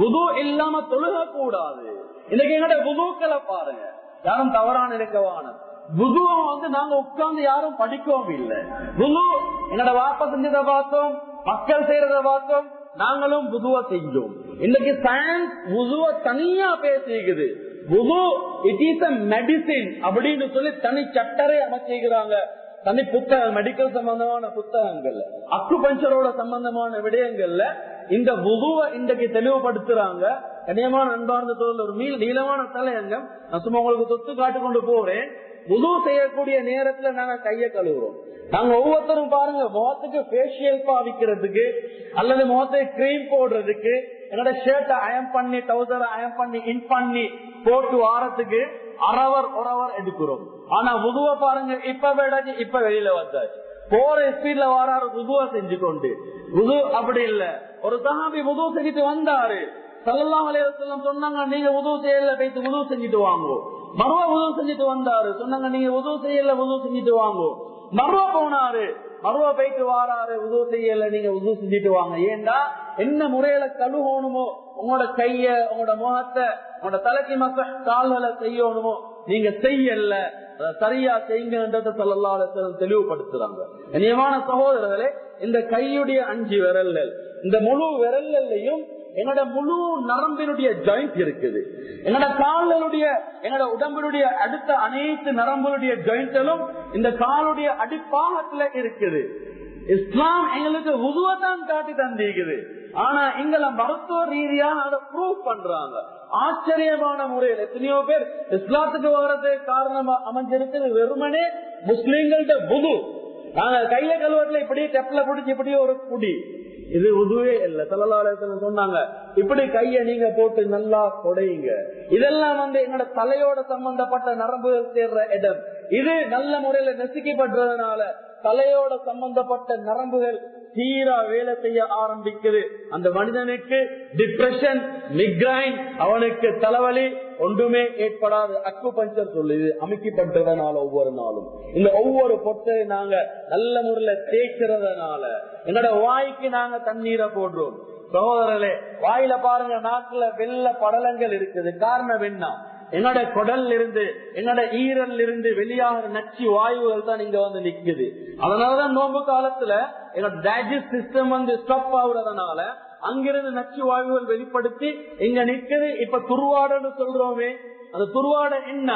புது இல்லாம தொழுக கூடாது இன்னைக்கு எங்கட புதுக்களை பாருங்க. யாரும் தவறான இருக்கவான புதுவை வந்து நாங்க உட்கார்ந்து யாரும் படிக்கவும் இல்லை. புது என்னோட வாப்ப செஞ்சதை பார்த்தோம் மக்கள் செய்யறத பார்த்தோம் நாங்களும் புதுவா செஞ்சோம். இன்னைக்கு சயின்ஸ் புதுவ தனியா பேசிக்குது. புது இட் இஸ் அ மெடிசின் அப்படின்னு சொல்லி தனி சட்டரை அமைச்சிருக்கிறாங்க. தனி புத்தகம் மெடிக்கல் சம்பந்தமான புத்தகங்கள்ல. அக்குபஞ்சரோட சம்பந்தமான விடயங்கள்ல இந்த முகுவை இன்றைக்கு தெளிவுபடுத்துறாங்க. கண்ணியமான அன்பார்ந்த தோல் ஒரு மீள் நீளமான தலையங்கம். நான் சும்மா உங்களுக்கு தொத்து காட்டு கொண்டு போறேன். புது செய்யக்கூடிய நேரத்துல நாங்க கைய கழுவுறோம். நாங்க ஒவ்வொருத்தரும் பாருங்க முகத்துக்கு பேஷியல் பாவிக்கிறதுக்கு அல்லது முகத்தை கிரீம் போடுறதுக்கு என்னோட ஷர்ட்டை அயம் பண்ணி டவுசரை அயம் பண்ணி இன் பண்ணி போட்டு வாரத்துக்கு அறவர் உறவர் எடுக்கிறோம். ஆனா முதுவை பாருங்க இப்ப விடாச்சு இப்ப வெளியில வந்தாச்சு. போற ஸ்பீட்ல வாராரு ருதுவா செஞ்சு கொண்டு ருது அப்படி இல்ல. ஒரு சஹாபி உது செஞ்சுட்டு வந்தாரு. சல்லல்லாஹு அலைஹி சொன்னாங்க நீங்க உதவு செய்யல பேசி உதவு செஞ்சுட்டு வாங்கோ. மறுவா உதவு செஞ்சுட்டு வந்தாரு. சொன்னாங்க நீங்க உதவு செய்யல உதவு செஞ்சுட்டு வாங்கோ. மறுவா போனாரு. மறுவா போயிட்டு வாராரு உதவு செய்யல நீங்க உதவு செஞ்சுட்டு வாங்க. ஏண்டா? என்ன முறையில கழுவோணுமோ உங்களோட கைய உங்களோட முகத்தை உங்களோட தலைக்கு மக்க கால்களை செய்யணுமோ? நீங்க செய்யல சரியா செய்யுங்கன்றத சொல்லலாம் தெளிவுபடுத்துறாங்க. கண்ணியமான சகோதரர்களே இந்த கையுடைய அஞ்சு விரல்கள் இந்த முழு விரல்லையும் என்னோட முழு நரம்பினுடைய ஜாயிண்ட் இருக்குது. என்னோட கால்களுடைய என்னோட உடம்பினுடைய அடுத்த அனைத்து நரம்புடைய ஜாயிண்ட்களும் இந்த காலுடைய அடிப்பாகத்துல இருக்குது. இஸ்லாம் எங்களுக்கு உதுவத்தான் காட்டி தந்திருக்குது. ஆனா எங்களை மருத்துவ ரீதியா அதை ப்ரூவ் பண்றாங்க. ஆச்சரியமான முறையில் எத்தனையோ பேர் இஸ்லாத்துக்கு வர்றது காரணமா அமைஞ்சிருக்கிறது வெறுமனே முஸ்லீம்கள்ட்ட புது. நாங்க கைய கழுவத்துல இப்படி டெப்ல பிடிச்சி இப்படி ஒரு குடி. இது உதுவே இல்ல. தலலாலயத்துல சொன்னாங்க இப்படி கைய நீங்க போட்டு நல்லா கொடையுங்க இதெல்லாம் வந்து என்னோட தலையோட சம்பந்தப்பட்ட நரம்புகள் சேர்ற இடம். இது நல்ல முறையில நசுக்கப்படுறதுனால தலையோட சம்பந்தப்பட்ட நரம்புகள் சீரா வேலை செய்ய ஆரம்பிக்குது. அந்த மனிதனுக்கு டிப்ரெஷன் மிக்ரைன் அவனுக்கு தலைவலி ஒன்றுமே ஏற்படாது. அக்கு பஞ்சர் சொல்லுது அமைக்கப்பட்டதுனால ஒவ்வொரு நாளும். இந்த ஒவ்வொரு பொட்டை நாங்க நல்ல முறையில தேய்க்கிறதுனால என்னோட வாய்க்கு நாங்க தண்ணீரை போடுறோம். சகோதரர்களே வாயில பாருங்க நாட்டுல வெள்ள படலங்கள் இருக்குது. காரணம் என்ன? என்னோட குடல் இருந்து என்னோட ஈரல் இருந்து வெளியாகிற நச்சு வாயுகள் தான் இங்க வந்து நிக்குது. அதனாலதான் நோம்பு காலத்துல என்னோட டைஜஸ்ட் சிஸ்டம் வந்து ஸ்டாப் ஆகுறதுனால அங்கிருந்து நச்சு வாயுகள் வெளிப்படுத்தி இங்க நிக்குது. இப்ப துருவாடன்னு சொல்றோமே அந்த துருவாட என்ன?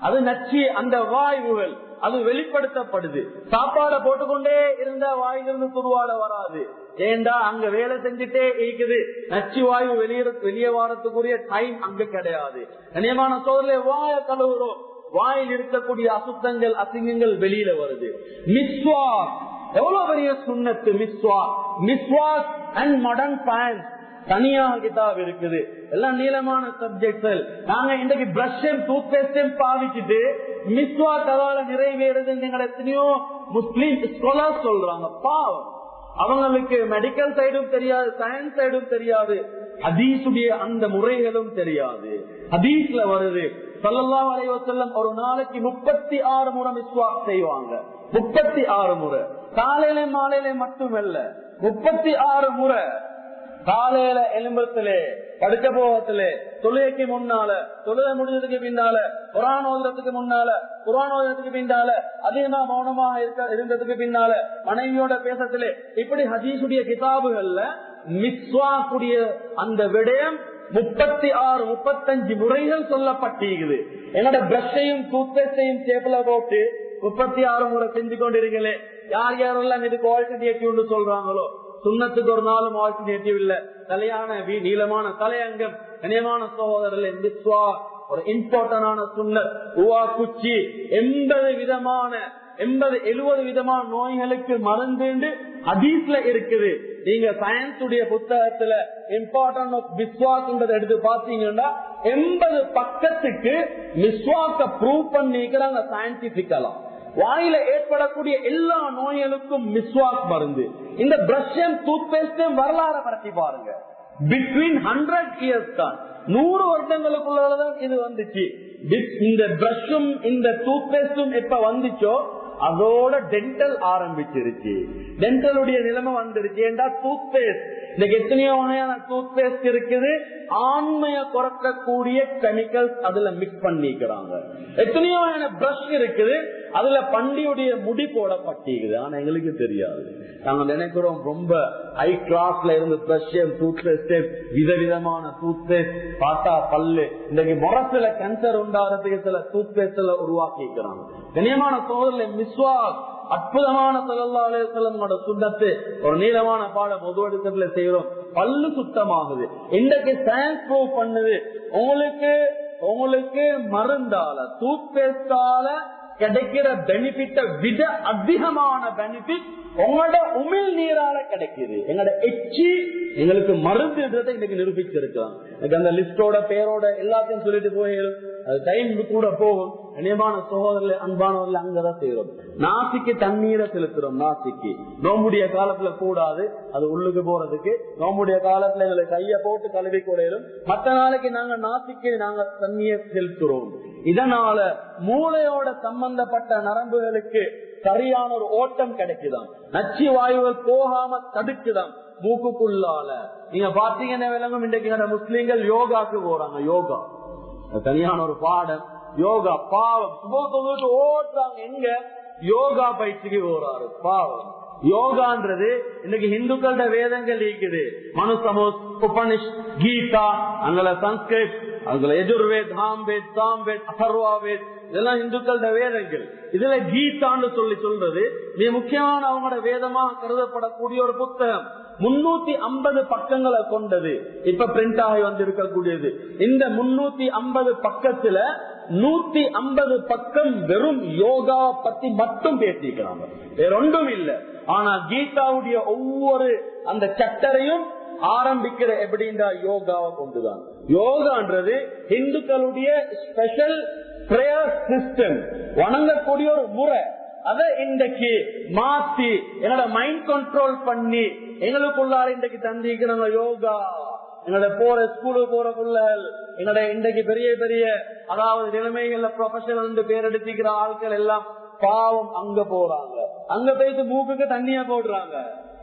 அது நச்சு அந்த வாயுகள் அது வெளிப்படுத்தப்படுது. சாப்பாடை போட்டுக்கொண்டே இருந்தா வாயிலிருந்து துருவாட வராது. ஏண்டா அங்க வேலை செஞ்சுட்டே இருக்குது? நச்சு வாயு வெளியே வெளியே வாரத்துக்குரிய டைம் அங்க கிடையாது. கனியமான சோதரில் வாய கழுவுறோம். வாயில் இருக்கக்கூடிய அசுத்தங்கள் அசிங்கங்கள் வெளியில வருது. மிஸ்வாக். எவ்வளவு பெரிய சுண்ணத்து மிஸ்வாக்? மிஸ்வாக் அண்ட் மாடர்ன் பேண்ட் தனியாக கிதாப் இருக்குது. எல்லாம் நீளமான சப்ஜெக்ட் நாங்க இன்றைக்கு பிரஷ்ஷன் டூத் பேஸ்டும் பாவிச்சுட்டு மிஸ்வா கதால நிறைவேறுது எத்தனையோ முஸ்லீம் ஸ்காலர் சொல்றாங்க. பாவம். அவங்களுக்கு மெடிக்கல் சைடும் தெரியாது சயின்ஸ் சைடும் தெரியாது. ஹதீஸுடைய அந்த முறைகளும் தெரியாது. ஹதீஸ்ல வருது சல்லல்லா அலைவசல்லம் ஒரு நாளைக்கு முப்பத்தி ஆறு முறை மிஸ்வா செய்வாங்க. முப்பத்தி ஆறு முறை. காலையில மாலையில மட்டுமல்ல முப்பத்தி ஆறு முறை காலையில எலும்பத்திலே படிச்ச போகத்திலே தொழுகைக்கு முன்னால தொழுகை முடிஞ்சதுக்கு பின்னால குரான் ஓதுறதுக்கு முன்னால குரான் ஓதுறதுக்கு பின்னால அதிகமா மௌனமாக இருக்க இருந்ததுக்கு பின்னால மனைவியோட பேசத்திலே இப்படி ஹதீசுடைய கிதாபுகள்ல மிஸ்வா கூடிய அந்த விடயம் முப்பத்தி ஆறு முப்பத்தஞ்சு முறைகள் சொல்லப்பட்டிருக்குது. என்னோட பிரஷையும் டூத்பேஸ்டையும் சேப்பில போட்டு முப்பத்தி ஆறு முறை செஞ்சு கொண்டிருக்கீங்களே யார் யாரெல்லாம் இது குவாலிட்டி சொல்றாங்களோ சுண்ணத்துக்கு ஒரு நாளும் ஆல்டர்னேட்டிவ் நேற்றியவில்லை தலையான வீ- நீளமான தலையங்கம் கனியமான சகோதரர்கள் விஸ்வா ஒரு இம்பார்ட்டன்டான சுண்ணத் உவா குச்சி எண்பது விதமான எண்பது எழுபது விதமான நோய்களுக்கு மருந்து ஹதீஸ்ல இருக்குது. நீங்க சயின்ஸ் உடைய புத்தகத்துல இம்பார்ட்டன்ட் ஆஃப் மிஸ்வாக்ன்றதை எடுத்து பாத்தீங்கன்னா எண்பது பக்கத்துக்கு மிஸ்வாக்க ப்ரூவ் பண்ணிக்கிறாங்க சயின்டிபிக்கலாம் வாயில ஏற்படக்கூடிய எல்லா நோய்களுக்கும் மிஸ்வாக் மருந்து. இந்த பிரஷம் டூத்பேஸ்டும் வரலாறு பரத்தி பாருங்க. பிட்வீன் ஹண்ட்ரட் இயர்ஸ் தான். நூறு வருடங்களுக்குள்ளதான் இது வந்துச்சு. இந்த பிரஷும் இந்த டூத்பேஸ்டும் எப்ப வந்துச்சோ அதோட டென்டல் ஆரம்பிச்சிருச்சு. டென்டலுடைய நிலைமை வந்துருச்சு. ஏண்டா டூத் பேஸ்ட் இன்னைக்கு எத்தனையோ வகையான டூத் பேஸ்ட் இருக்குது. ஆண்மைய குறைக்கக்கூடிய கெமிக்கல்ஸ் அதுல மிக்ஸ் பண்ணிக்கிறாங்க. எத்தனையோ வகையான பிரஷ் இருக்குது. அதுல பண்டியுடைய முடி போடப்பட்டிருக்குது. ஆனா எங்களுக்கு தெரியாது. நாங்க நினைக்கிறோம் ரொம்ப ஹை கிளாஸ்ல இருந்து பிரஷ் டூத் பேஸ்ட் விதவிதமான டூத் பேஸ்ட் பல்லு. இன்னைக்கு முரசுல கேன்சர் உண்டாகிறதுக்கு சில டூத்பேஸ்ட்ல உருவாக்கி இருக்கிறாங்க. கண்ணியமான சோதரில் மிஸ்வாக் அற்புதமான செல்லோட சுண்ணத்து. ஒரு நீளமான பாடம் பொதுவெடுக்கத்துல செய்யறோம் பல்லு சுத்தமாகுது. இன்றைக்கு சயின்ஸ் ப்ரூவ் பண்ணுது. உங்களுக்கு உங்களுக்கு மருந்தால டூத் பேஸ்டால கிடைக்கிற பெனிஃபிட்ட விட அதிகமான பெனிஃபிட் உங்களோட உமிழ் நீரால கிடைக்குது. எங்களோட எச்சி எங்களுக்கு மருந்து இன்னைக்கு நிரூபிச்சிருக்கலாம் எனக்கு அந்த லிஸ்டோட பேரோட எல்லாத்தையும் சொல்லிட்டு போயிடும். அது டைம் கூட போகும். நினைவான சகோதரர்கள் அன்பானவர்கள் அங்கதான் செய்யறோம் நாசிக்கு தண்ணீரை செலுத்துறோம் நாசிக்கு. நோம்புடைய காலத்துல கூடாது அது உள்ளுக்கு போறதுக்கு. நோம்புடைய காலத்துல எங்களுக்கு கைய போட்டு கழுவி கொடையிலும் மற்ற நாளைக்கு நாங்க நாசிக்கு நாங்க தண்ணீரை செலுத்துறோம். இதனால மூளையோட சம்பந்தப்பட்ட நரம்புகளுக்கு சரியான ஒரு ஓட்டம் கிடைக்குதான் நச்சு வாயுகள் போகாம தடுக்குதாம் மூக்குக்குள்ளால. நீங்க பாத்தீங்கன்னா விளங்கும் இன்றைக்கு முஸ்லீம்கள் யோகாக்கு போறாங்க யோகா. தனியான ஒரு பாடம். யோகா பாவம். சுபத்து ஓட்டுறாங்க எங்க? யோகா பயிற்சிக்கு ஓடுறாரு பாவம். யோகான்றது இன்னைக்கு இந்துக்களோட வேதங்கள் இருக்குது. மனு சமோஸ் உபனிஷ் கீதா அங்கல சன்ஸ்கிருத் அங்கல எஜுர்வேத் ஹாம்வேத் சாம்வேத் அசர்வாவேத் இதெல்லாம் இந்துக்களோட வேதங்கள். இதுல கீதான்னு சொல்லி சொல்றது மிக முக்கியமான அவங்களோட வேதமாக கருதப்படக்கூடிய ஒரு புத்தகம். முன்னூத்தி ஐம்பது பக்கங்களை கொண்டது. இப்ப பிரிண்ட் ஆகி வந்திருக்கக்கூடியது. இந்த முன்னூத்தி ஐம்பது பக்கத்துல நூத்தி ஐம்பது பக்கம் வெறும் யோகா பத்தி மட்டும் பேசிக்கிறாங்க. வேற ஒன்றும் இல்ல. ஆனா கீதாவுடைய ஒவ்வொரு அந்த சட்டரையும் ஆரம்பிக்கிற எப்படின்றா யோகாவை கொண்டுதான் யோகான்றது இந்துக்களுடைய ஸ்பெஷல் பிரேயர் சிஸ்டம் வணங்கக்கூடிய ஒரு முறை. அதை இன்றைக்கு மாத்தி என்னோட மைண்ட் கண்ட்ரோல் பண்ணி எங்களுக்குள்ளார இன்றைக்கு தந்திக்கிறாங்க யோகா எங்களோட போற ஸ்கூலுக்கு போற பிள்ளைகள் எங்களோட இன்றைக்கு பெரிய பெரிய அதாவது நிலைமைகள்ல ப்ரொஃபஷனல் பேர் எடுத்துக்கிற ஆட்கள் எல்லாம் பாவம் அங்க போறாங்க. அங்க போயிட்டு மூக்குக்கு தண்ணியா போடுறாங்க.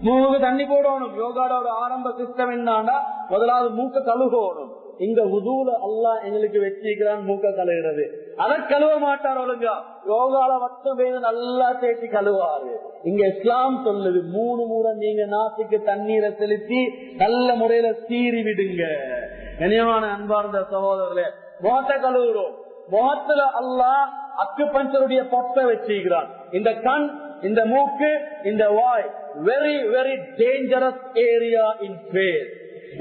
மூக்கு தண்ணி போடணும். யோகாட ஒரு ஆரம்ப சிஸ்டம் என்னன்னா முதலாவது மூக்க கழுகணும். இங்க உதூல அல்லா எங்களுக்கு வச்சிக்கிறான் மூக்க கழுகிறது. அதை கழுவ மாட்டார் ஒழுங்கா யோகால மட்டும் போய் நல்லா தேய்ச்சி கழுவாரு. இங்க இஸ்லாம் சொல்லுது மூணு முறை நீங்க நாட்டுக்கு தண்ணீரை செலுத்தி நல்ல முறையில சீறி விடுங்க. கனியமான அன்பார்ந்த சகோதரர்களே முகத்தை கழுவுறோம். முகத்துல அல்லா அக்கு பஞ்சருடைய பொட்டை வச்சுக்கிறான் இந்த கண் இந்த மூக்கு இந்த வாய் very very dangerous area in pair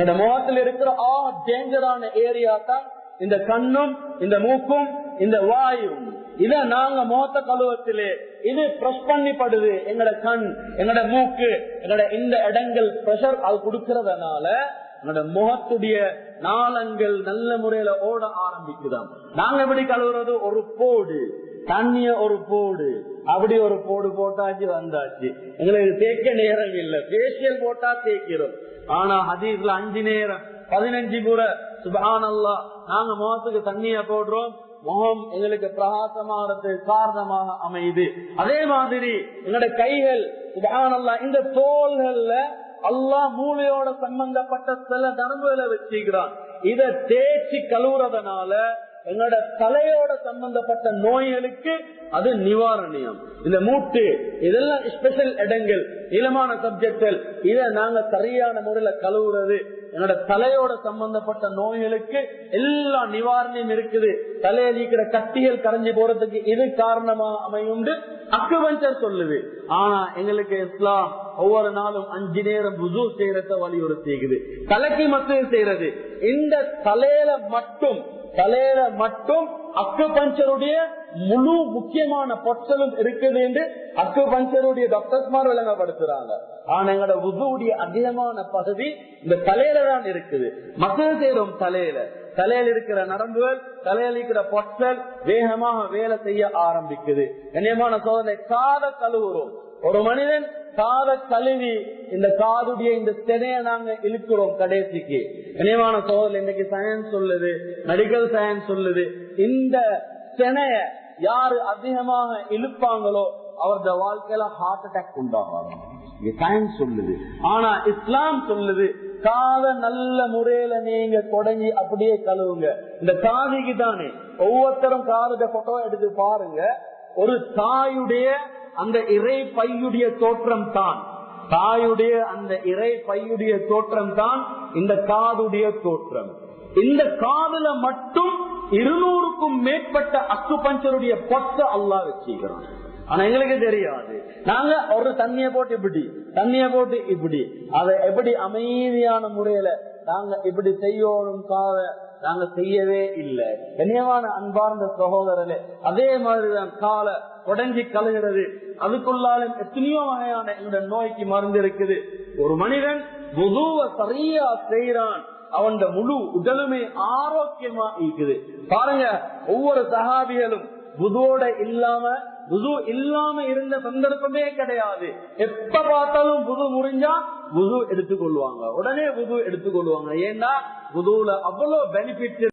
இந்த முகத்தில் இருக்கிற ஆ டேஞ்சரான ஏரியா தான் இந்த கண்ணும் இந்த மூக்கும் இந்த வாயு இத நாங்க மோத்த கழுவத்திலே இது பிரஷ் பண்ணிப்படுது. எங்கட கண் எங்கட மூக்கு எங்கட இந்த இடங்கள் பிரஷர் அது கொடுக்கறதுனால எங்கட முகத்துடைய நாளங்கள் நல்ல முறையில ஓட ஆரம்பிக்குதான் நாங்க எப்படி கழுவுறது? ஒரு போடு. தண்ணிய ஒரு போடு. அப்படி ஒரு போடு போட்டாச்சு வந்தாச்சு. எங்களுக்கு தேக்க நேரம் இல்லை. பேசியல் போட்டா தேய்க்கிறோம். ஆனா ஹதீஸ்ல அஞ்சு நேரம் பதினஞ்சு முறை சுபானல்லா நாங்க முகத்துக்கு தண்ணிய போடுறோம். முகம் எங்களுக்கு பிரகாசமானது காரணமாக அமையுது. அதே மாதிரி எங்களோட கைகள் இந்த தோள்கள்ல அல்லா மூளையோட சம்பந்தப்பட்ட சில நரம்புகளை வச்சுக்கிறான் இத தேய்ச்சி கழுவுறதுனால எங்களோட தலையோட சம்பந்தப்பட்ட நோய்களுக்கு அது நிவாரணியம். இந்த மூட்டு இதெல்லாம் ஸ்பெஷல் இடங்கள் இளமான சப்ஜெக்டல் இதை நாங்க சரியான முறையில கழுவுறது. என்னோட தலையோட சம்பந்தப்பட்ட நோய்களுக்கு எல்லா நிவாரணியும் இருக்குது. தலையை நீக்கிற கட்டிகள் கரைஞ்சி போறதுக்கு இது காரணமா அமையுண்டு அக்குவஞ்சர் சொல்லுது. ஆனா எங்களுக்கு இஸ்லாம் ஒவ்வொரு நாளும் அஞ்சு நேரம் புது செய்யறத வலியுறுத்திக்குது. தலைக்கு மட்டும் செய்யறது. இந்த தலையில மட்டும் தலையில மட்டும் அக்கு பஞ்சருடைய முழு முக்கியமான பொற்றலும் இருக்குது என்று அக்கு பஞ்சருடைய டாக்டர்ஸ்மார் விளங்கப்படுத்துறாங்க. ஆனா எங்களோட உதுவுடைய அதிகமான பகுதி இந்த தலையில தான் இருக்குது. மக்கள் செய்யறோம் தலையில. தலையில் இருக்கிற நரம்புகள் தலையில் இருக்கிற பொற்றல் வேகமாக வேலை செய்ய ஆரம்பிக்குது. கண்ணியமான சோதனை காத கழுவுறோம். ஒரு மனிதன் காத கழுவி இந்த காதுடைய இந்த திணைய நாங்க இழுக்கிறோம் கடைசிக்கு. கனிவான சோதனை இன்னைக்கு சயின்ஸ் சொல்லுது மெடிக்கல் சயின்ஸ் சொல்லுது. இந்த செனைய யாரு அதிகமாக இழுப்பாங்களோ அவரது வாழ்க்கையில ஹார்ட் அட்டாக் உண்டாகும் சயின்ஸ் சொல்லுது. ஆனா இஸ்லாம் சொல்லுது காத நல்ல முறையில நீங்க தொடங்கி அப்படியே கழுவுங்க. இந்த காதிக்கு தானே ஒவ்வொருத்தரும் காதத போட்டோ எடுத்து பாருங்க ஒரு தாயுடைய அந்த இறை பையுடைய தோற்றம் தான். தாயுடைய அந்த இறை பையுடைய தோற்றம் தான் இந்த காதுடைய தோற்றம். இந்த காதுல மட்டும் இருநூறுக்கும் மேற்பட்ட அக்குபஞ்சருடைய பொத்த அல்லா வச்சுக்கிறோம் ஆனா எங்களுக்கு தெரியாது. நாங்க ஒரு தண்ணிய போட்டு இப்படி தண்ணிய போட்டு இப்படி. அதை எப்படி அமைதியான முறையில நாங்க இப்படி செய்யணும் காத நாங்க செய்யவே இல்லை. கண்ணியமான அன்பார்ந்த சகோதரர்களே அதே மாதிரிதான் காலை உடஞ்சி கழுகிறது. அதுக்குள்ளாலும் எத்தனையோ வகையான இந்த நோய்க்கு மருந்து இருக்குது. ஒரு மனிதன் முதுவ சரியா செய்யறான் அவன் முழு உடலுமே ஆரோக்கியமா இருக்குது. பாருங்க ஒவ்வொரு சகாபிகளும் புதுவோட இல்லாம புது இல்லாம இருந்த சந்தர்ப்பமே கிடையாது. எப்ப பார்த்தாலும் புது முறிஞ்சா புது எடுத்துக்கொள்வாங்க. உடனே புது எடுத்துக்கொள்வாங்க. ஏன்னா புதுல அவ்வளவு பெனிஃபிட்